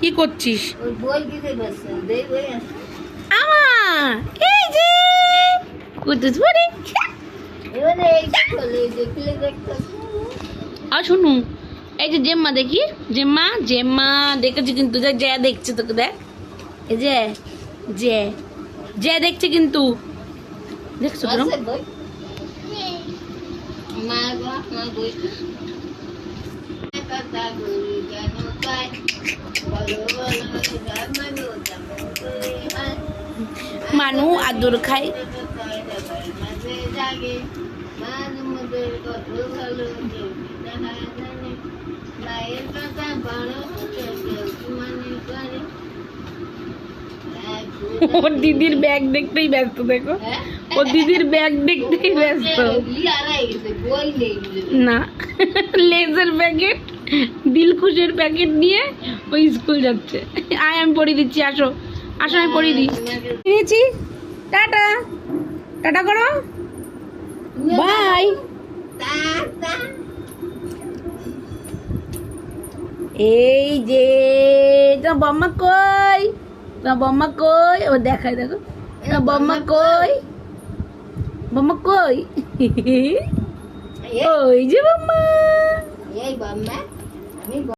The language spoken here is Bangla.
কি করছিস? এই যে যে যে আর শুনু এই যে জেম্মা দেখি জেম্মা জেম্মা দেখেছি কিন্তু দেখ জে দেখছে তোকে দেখ। এই যে জে জে দেখছে কিন্তু। দেখছ কিরম আছে বই মা গো মা বই মানু আদর করে ওর দিদির ব্যাগ দেখতেই ব্যস্ত দেখো। ও দিদির ব্যাগ দেখতেই ব্যস্ত। না লেজার প্যাকেট। দিলখুশের প্যাকেট নিয়ে ওই স্কুল যাচ্ছে। আয় আমি পড়িয়ে দিচ্ছি আসো। আসো আমি পড়িয়ে দিই। নিয়েছি। টাটা। টাটা করো। বাই এই যে তোমার বম্মা কই? তোমার বম্মা কই? ও দেখায় দেখো। তোমার বম্মা কই? বম্মা কই? ওই যে বম্মা। এই বাম্মা আমি